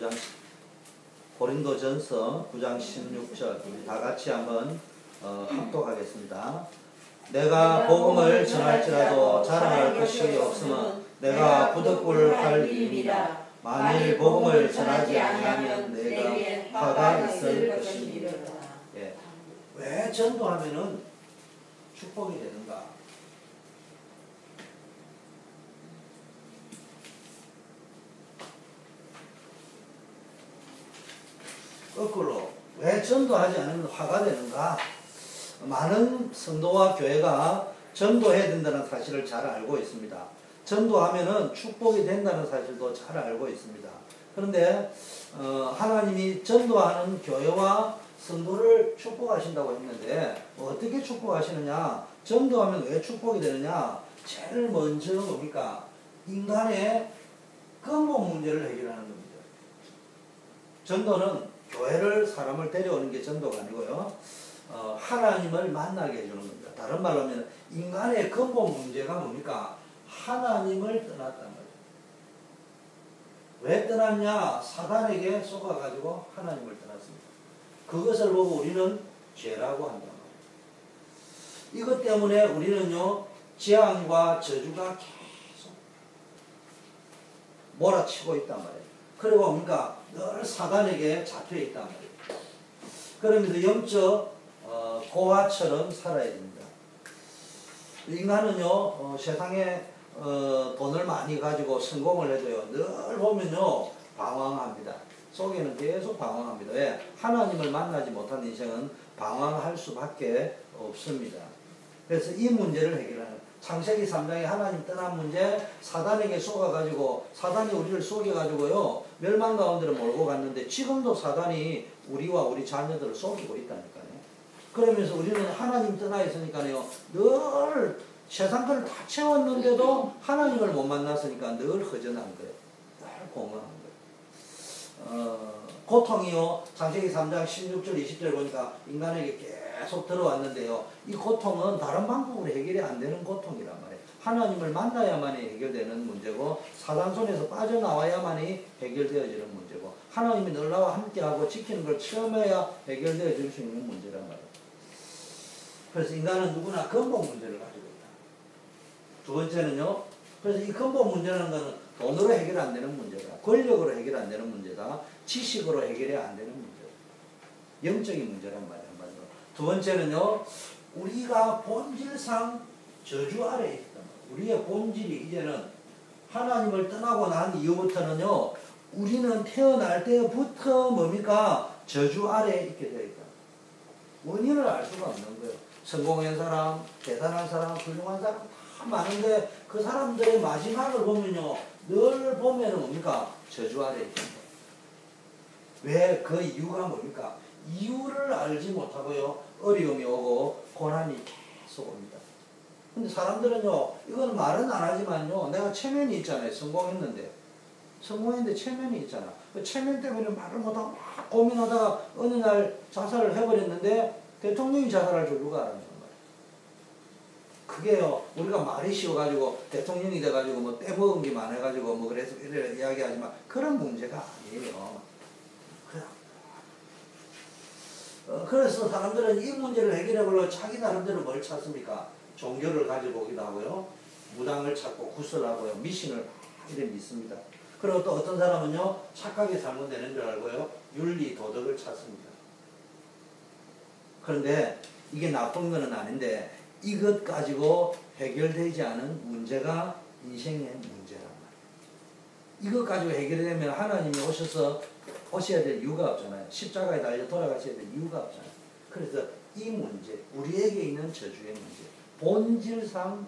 9장 고린도전서 9장 16절 우리 다 같이 한번 어, 합독하겠습니다. 내가 복음을 전할지라도 자랑할 것이 없으면 내가 부득불 할 일입니다. 만일 복음을 전하지 아니하면 내가 화가 있을 것입니다. 예. 왜 전도하면은 축복이 되는가? 거꾸로 왜 전도하지 않으면 화가 되는가? 많은 성도와 교회가 전도해야 된다는 사실을 잘 알고 있습니다. 전도하면은 축복이 된다는 사실도 잘 알고 있습니다. 그런데 어, 하나님이 전도하는 교회와 성도를 축복하신다고 했는데 뭐 어떻게 축복하시느냐? 전도하면 왜 축복이 되느냐? 제일 먼저 뭡니까? 인간의 근본 문제를 해결하는 겁니다. 전도는 교회를 사람을 데려오는 게 전도가 아니고요. 어, 하나님을 만나게 해주는 겁니다. 다른 말로 하면 인간의 근본 문제가 뭡니까? 하나님을 떠났단 말이에요. 왜 떠났냐? 사단에게 속아가지고 하나님을 떠났습니다. 그것을 보고 우리는 죄라고 한단 말이에요. 이것 때문에 우리는요, 재앙과 저주가 계속 몰아치고 있단 말이에요. 그리고 뭡니까? 늘 사단에게 잡혀 있단 말이에요. 그러면서 영적 어, 고아처럼 살아야 됩니다. 인간은요, 어, 세상에 어, 돈을 많이 가지고 성공을 해도요, 늘 보면요, 방황합니다. 속에는 계속 방황합니다. 왜? 하나님을 만나지 못한 인생은 방황할 수밖에 없습니다. 그래서 이 문제를 해결하는 창세기 3장에 하나님 떠난 문제, 사단에게 속아가지고, 사단이 우리를 속여가지고요, 멸망 가운데로 몰고 갔는데, 지금도 사단이 우리와 우리 자녀들을 속이고 있다니까요. 그러면서 우리는 하나님 떠나 있으니까요, 늘 세상 걸다 채웠는데도 하나님을 못 만났으니까 늘 허전한 거예요. 늘 공허한 거예요. 어, 고통이요, 창세기 3장 16절, 20절 보니까 인간에게 계속 들어왔는데요. 이 고통은 다른 방법으로 해결이 안 되는 고통이란 말이에요. 하나님을 만나야만이 해결되는 문제고 사단 손에서 빠져나와야만이 해결되어지는 문제고 하나님이 늘 나와 함께하고 지키는 걸 체험해야 해결되어질 수 있는 문제란 말이에요. 그래서 인간은 누구나 근본 문제를 가지고 있다. 두 번째는요. 그래서 이 근본 문제라는 것은 돈으로 해결 안 되는 문제다. 권력으로 해결 안 되는 문제다. 지식으로 해결이 안 되는 문제다. 영적인 문제란 말이에요. 두 번째는요, 우리가 본질상 저주 아래에 있다. 우리의 본질이 이제는 하나님을 떠나고 난 이후부터는요, 우리는 태어날 때부터 뭡니까? 저주 아래에 있게 되어 있다. 원인을 알 수가 없는 거예요. 성공한 사람, 대단한 사람, 훌륭한 사람 다 많은데 그 사람들의 마지막을 보면요, 늘 보면은 뭡니까? 저주 아래에 있다. 왜 그 이유가 뭡니까? 이유를 알지 못하고요. 어려움이 오고 고난이 계속 옵니다. 근데 사람들은요. 이건 말은 안 하지만요. 내가 체면이 있잖아요. 성공했는데. 성공했는데 체면이 있잖아. 그 체면 때문에 말을 못하고 막 고민하다가 어느 날 자살을 해버렸는데 대통령이 자살할 줄 누가 알았냐 그게요, 우리가 말이 쉬워가지고 대통령이 돼가지고 뭐 떼먹은 게 많아가지고 뭐 그래서 이래 이야기하지만 그런 문제가 아니에요. 어, 그래서 사람들은 이 문제를 해결해 보려고 자기 나름대로 뭘 찾습니까? 종교를 가지고 오기도 하고요. 무당을 찾고 구슬 하고요. 미신을 이래 믿습니다. 그리고 또 어떤 사람은요. 착하게 살면 되는 줄 알고요. 윤리, 도덕을 찾습니다. 그런데 이게 나쁜 것은 아닌데 이것 가지고 해결되지 않은 문제가 인생의 문제란 말이에요. 이것 가지고 해결되면 하나님이 오셔서 오셔야 될 이유가 없잖아요. 십자가에 달려 돌아가셔야 될 이유가 없잖아요. 그래서 이 문제, 우리에게 있는 저주의 문제, 본질상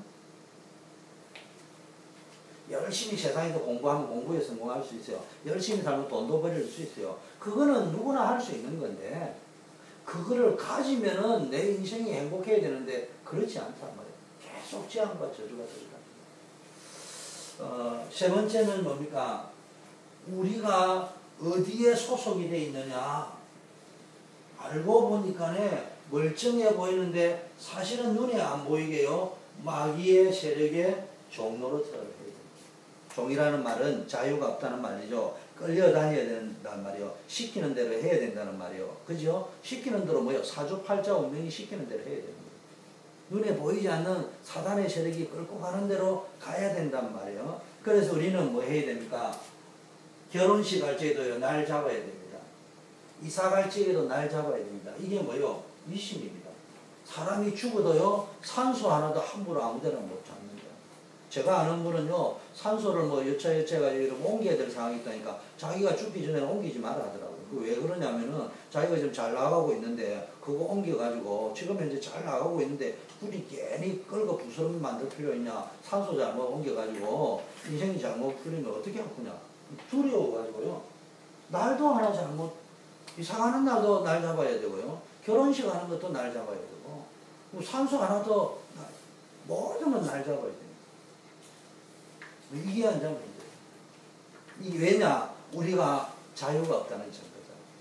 열심히 세상에서 공부하면 공부에 성공할 수 있어요. 열심히 살면 돈도 벌일 수 있어요. 그거는 누구나 할 수 있는 건데, 그거를 가지면은 내 인생이 행복해야 되는데, 그렇지 않단 말이에요. 계속 재앙과 저주가 들어갑니다. 어, 세 번째는 뭡니까? 우리가 어디에 소속이 돼 있느냐 알고 보니까네 멀쩡해 보이는데 사실은 눈에 안 보이게요 마귀의 세력의 종로로 들어가야 됩니다. 종이라는 말은 자유가 없다는 말이죠. 그 끌려다녀야 된단 말이요. 시키는 대로 해야 된다는 말이요. 그죠? 시키는 대로 뭐요? 사주팔자 운명이 시키는 대로 해야 거예요. 눈에 보이지 않는 사단의 세력이 끌고 가는 대로 가야 된단 말이에요. 그래서 우리는 뭐 해야 됩니까? 결혼식 할 적에도요, 날 잡아야 됩니다. 이사 갈 적에도 날 잡아야 됩니다. 이게 뭐요? 미심입니다. 사람이 죽어도요, 산소 하나도 함부로 아무 데나 못 잡는다. 제가 아는 분은요, 산소를 뭐 여차 여차해가지고 이렇게 옮겨야 될 상황이 있다니까, 자기가 죽기 전에 옮기지 말아 하더라고요. 그왜 그러냐면은, 자기가 지금 잘 나가고 있는데, 그거 옮겨가지고, 지금 현재 잘 나가고 있는데, 굳이 괜히 끌고 부스럼 만들 필요 있냐, 산소 잘못 옮겨가지고, 인생이 잘못 풀리면 어떻게 아프냐. 두려워가지고요. 날도 하나 잘못, 이사가는 날도 날 잡아야 되고요. 결혼식 하는 것도 날 잡아야 되고, 뭐 산소 하나도, 날- 모든 건 날 잡아야 됩니다. 이게 안 잡으면 돼요. 이 왜냐? 우리가 자유가 없다는 증거죠.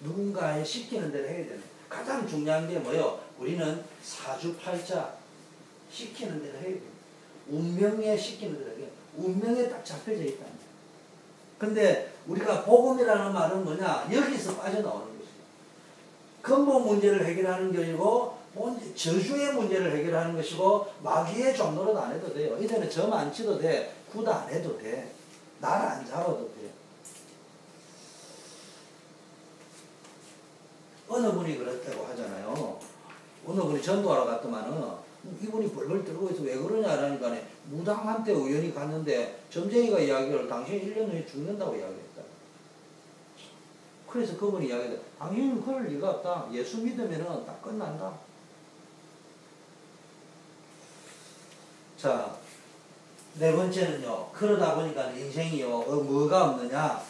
누군가의 시키는 대로 해야 되는. 가장 중요한 게 뭐요? 우리는 사주팔자 시키는 대로 해야 돼요. 운명에 시키는 대로 해요. 운명에 딱 잡혀져 있다. 근데 우리가 복음이라는 말은 뭐냐? 여기서 빠져나오는 것이죠. 근본 문제를 해결하는 게 아니고 문제- 저주의 문제를 해결하는 것이고 마귀의 종로는 안 해도 돼요. 이제는 점 안 치도 돼. 구도 안 해도 돼. 날 안 잡아도 돼. 어느 분이 그랬다고 하잖아요. 어느 분이 전도하러 갔더만은 이분이 벌벌 떨고 있어 왜 그러냐라니까 무당한테 우연히 갔는데 점쟁이가 이야기를 당신이 1년 후에 죽는다고 이야기했다. 그래서 그분이 이야기했다. 당신은 그럴 리가 없다. 예수 믿으면은 딱 끝난다. 자, 네 번째는요. 그러다 보니까 인생이요. 어, 뭐가 없느냐?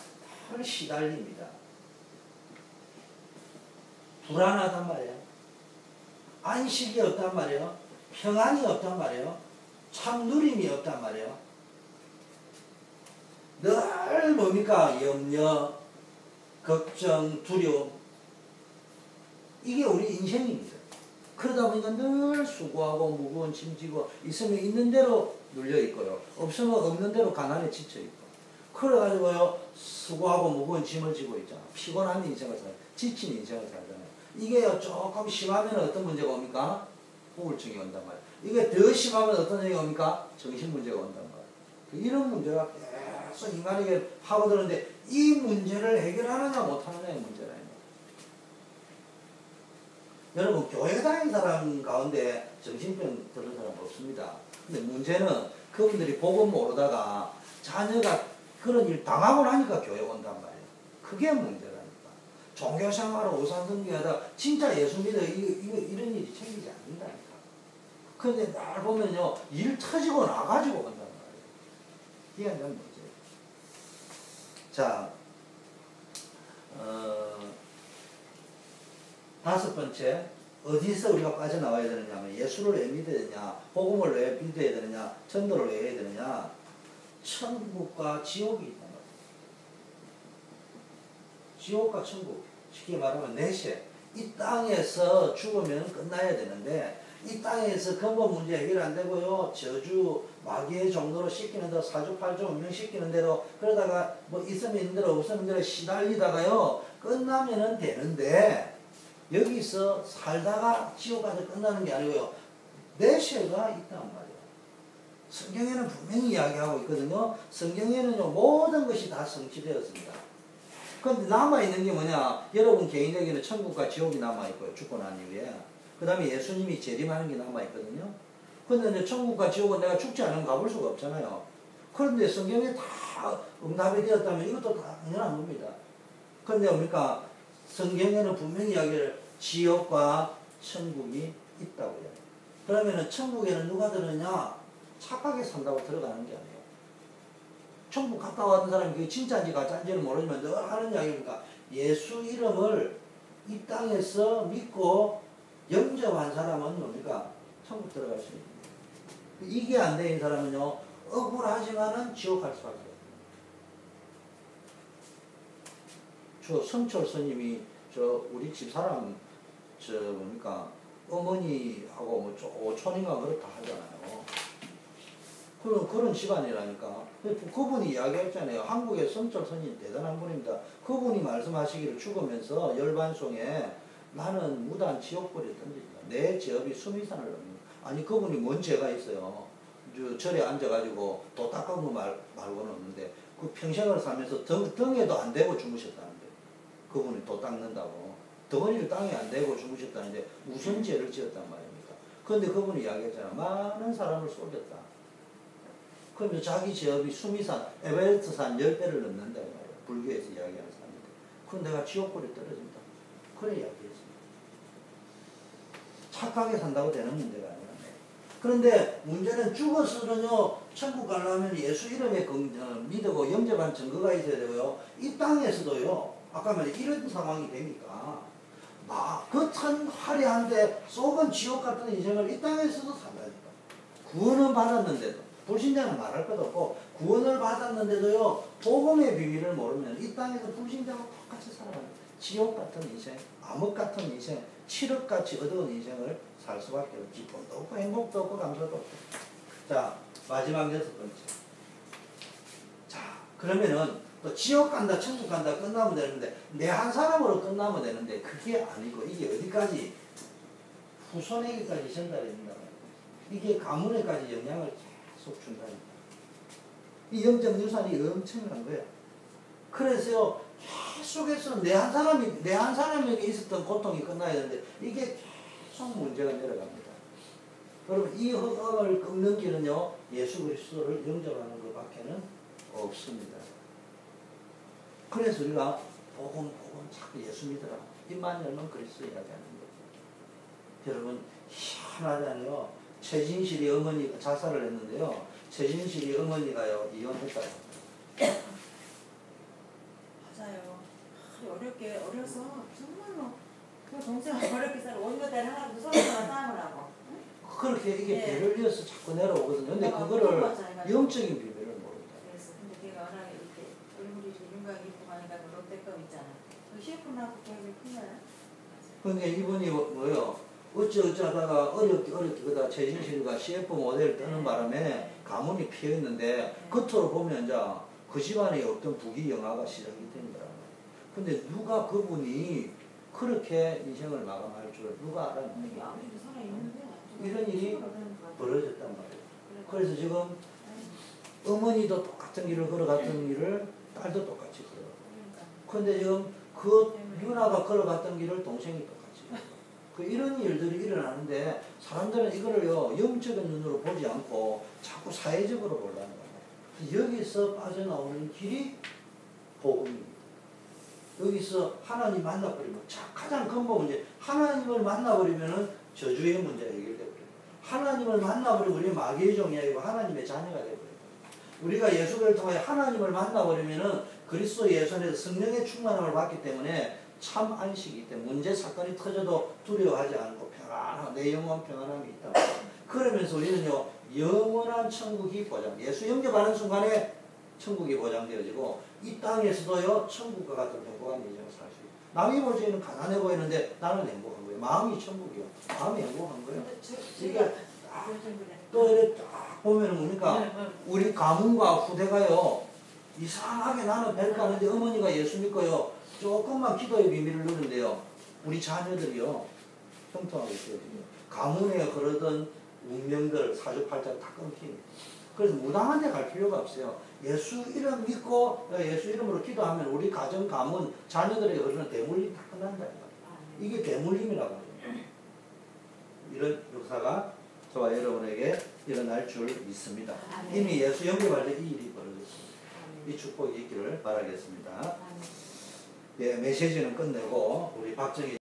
바로 시달립니다. 불안하단 말이에요. 안식이 없단 말이에요. 평안이 없단 말이에요. 참 누림이 없단 말이에요. 늘 뭡니까? 염려, 걱정, 두려움. 이게 우리 인생입니다. 그러다 보니까 늘 수고하고 무거운 짐 지고 있으면 있는 대로 눌려 있고요. 없으면 없는 대로 가난에 지쳐 있고. 그래가지고요, 수고하고 무거운 짐을 지고 있잖아. 피곤한 인생을 살, 지친 인생을 살잖아요. 이게 조금 심하면 어떤 문제가 옵니까? 우울증이 온단 말이에요. 이게 더 심하면 어떤 얘기가 옵니까? 정신 문제가 온단 말이에요. 이런 문제가 계속 인간에게 파고드는데 이 문제를 해결하느냐 못하느냐의 문제라. 여러분 교회 다니는 사람 가운데 정신병 들은 사람 없습니다. 근데 문제는 그분들이 복음 모르다가 자녀가 그런 일 당하고 나니까 교회 온단 말이에요. 그게 문제라니까. 종교생활을 우상등기하다 진짜 예수 믿어 이거, 이거 이런 일이 생기지 않는다니까. 근데 날 보면요 일 터지고 나가지고 온단 말이에요. 되는 문제예요. 자, 어, 다섯 번째, 어디서 우리가 빠져나와야 되느냐 하면 예수를 왜 믿어야 되냐, 복음을 왜 믿어야 되느냐, 전도를 왜 해야 되느냐, 천국과 지옥이 있단 말이에요. 지옥과 천국, 쉽게 말하면 내세. 이 땅에서 죽으면 끝나야 되는데, 이 땅에서 근본 문제 해결 안 되고요, 저주, 마귀의 정도로 시키는 대로, 사주팔조 운명 시키는 대로, 그러다가 뭐 있으면 있는 대로 없으면 대로 시달리다가요, 끝나면은 되는데, 여기서 살다가 지옥 가서 끝나는 게 아니고요. 내세가 있단 말이에요. 성경에는 분명히 이야기하고 있거든요. 성경에는요, 모든 것이 다 성취되었습니다. 그런데 남아있는 게 뭐냐? 여러분 개인에게는 천국과 지옥이 남아있고요. 죽고 난 이후에. 그 다음에 예수님이 재림하는 게 남아있거든요. 근데 천국과 지옥은 내가 죽지 않으면 가볼 수가 없잖아요. 그런데 성경에 다 응답이 되었다면 이것도 다 당연한 겁니다. 그런데 뭡니까? 성경에는 분명히 이야기를 지옥과 천국이 있다고요. 그러면은 천국에는 누가 들었냐? 착하게 산다고 들어가는 게 아니에요. 천국 갔다 왔던 사람이 그게 진짜인지 가짜인지는 모르지만 늘 하는 이야기니까 예수 이름을 이 땅에서 믿고 영접한 사람은 뭡니까? 천국 들어갈 수 있는. 이게 안 되는 사람은요, 억울하지만은 지옥 갈 수밖에 없어요. 저 성철 스님이 저 우리 집 사람 저 뭡니까 어머니하고 뭐 오촌인가 그렇다 하잖아요. 그런, 그런 집안이라니까. 그분이 이야기했잖아요. 한국의 성철 스님 대단한 분입니다. 그분이 말씀하시기를 죽으면서 열반송에 나는 무단 지옥불에 던진다. 내 죄업이 수미산을 넘는다. 아니 그분이 뭔 죄가 있어요. 저 절에 앉아가지고 도 닦은 거 말, 말고는 없는데 그 평생을 살면서 등, 등에도 안 대고 주무셨다는데 그분이 도 닦는다고 덩어리를 땅에 안 대고 주무셨다는데 무슨 죄를 지었단 말입니까? 그런데 그분이 이야기했잖아. 많은 사람을 속였다. 그러면 자기 제업이 수미산, 에베레스트산 10배를 넘는다. 불교에서 이야기하는 사람인데. 그럼 내가 지옥불에 떨어진다. 그래 이야기했습니다. 착하게 산다고 되는 문제가 아니라. 그런데 문제는 죽어서는요, 천국 가려면 예수 이름에 건- 어, 믿고 영접한 증거가 있어야 되고요. 이 땅에서도요, 아까 말한 이런 상황이 되니까, 막, 겉은 화려한데 속은 지옥 같은 인생을 이 땅에서도 살아야겠다. 구원은 받았는데도, 불신자는 말할 것도 없고, 구원을 받았는데도요, 복음의 비밀을 모르면 이 땅에서 불신자와 똑같이 살아가는 지옥 같은 인생, 암흑 같은 인생, 칠흑같이 어두운 인생을 살 수밖에 없고, 기쁨도 없고, 행복도 없고, 감사도 없고. 자, 마지막 여섯 번째. 자, 그러면은 또 지옥 간다, 천국 간다 끝나면 되는데 내 한 사람으로 끝나면 되는데 그게 아니고 이게 어디까지 후손에게까지 전달이 된다. 이게 가문에까지 영향을 계속 준다니까. 이 영적 유산이 엄청난 거야. 그래서 계속해서 내 한 사람이 내 한 사람에게 있었던 고통이 끝나야 되는데 이게 계속 문제가 내려갑니다. 여러분 이 허감을 끊는 길은요 예수 그리스도를 영접하는 것밖에는 없습니다. 그래서 우리가 복음 복음 자꾸 예수 믿으라 입만 열면 그리스도 이야기하는 거죠. 여러분 희한하잖아요. 최진실이 어머니가 자살을 했는데요. 최진실이 어머니가요 이혼했다고. 아, 어렵게 어려서 정말로 그 동생을 어렵게 살아 원효대를 하나도 서로가 싸움을 하고. 그렇게 이게 네. 배를 이어서 자꾸 내려오거든요. 근데 내가 그거를. 영적인 비밀을 모른다. 그래서 근데 걔가 워낙에 이렇게 얼굴이 좀 윤곽이 있고 하니까 그 롯데급 있잖아. 그 셰프나고 되게 큰 거야. 그러니까 이분이 뭐- 뭐요? 어찌 어찌 하다가 어렵게 어렵게 그다 최진실과 CF 모델 뜨는 바람에 가문이 피어있는데 겉으로 보면 이제 그 집안에 어떤 부귀 영화가 시작이 된. 근데 누가 그분이 그렇게 인생을 마감할 줄 누가 알았느냐? 이런 일이 벌어졌단 말이에요. 그래서 지금 그러니까. 어머니도 똑같은 길을 걸어갔던 길을 딸도 똑같이 걸어. 근데 지금 그 유나가 걸어갔던 길을 동생이 똑같이 걸어. 그 이런 일들이 일어나는데 사람들은 이거를요 영적인 눈으로 보지 않고 자꾸 사회적으로 보려는 거예요. 여기서 빠져나오는 길이 복음입니다. 여기서 하나님 만나버리면 자, 가장 근본 문제 하나님을 만나버리면은 저주의 문제가 해결돼 버려요. 하나님을 만나버리면 우리 마귀의 종이 아니고 하나님의 자녀가 되버려요. 우리가 예수를 통해 하나님을 만나버리면은 그리스도 예수 안에서 성령의 충만함을 받기 때문에 참 안식이기 때문에 문제 사건이 터져도 두려워하지 않고 평안하고 내 영혼 평안함이 있다. 그러면서 우리는요 영원한 천국이 보장. 예수 영접하는 순간에 천국이 보장되어지고 이 땅에서도요 천국과 같은 행복한 인생을 살 수 있어요. 남이 보기에는 가난해 보이는데 나는 행복한 거예요. 마음이 천국이요. 마음이 행복한 거예요. 제가 요즘 그래. 또 이렇게 딱 보면은 뭡니까? 네, 네. 우리 가문과 후대가요 이상하게 나는 하는데 어머니가 예수 믿고요 조금만 기도의 비밀을 누는데요 우리 자녀들이요 형통하고 있어요 가문에 흐르던 운명들 사주팔자 다 끊깁니다 그래서 무당한 데갈 필요가 없어요 예수 이름 믿고 예수 이름으로 기도하면 우리 가정 가문 자녀들에게 흐르는 대물림 다 끝난다. 이게 대물림이라고 하죠 이런 역사가 저와 여러분에게 일어날 줄 믿습니다. 이미 예수 영접할 때 이 일이 벌어졌습니다. 이 축복이 있기를 바라겠습니다. 예, 메시지는 끝내고 우리 박정희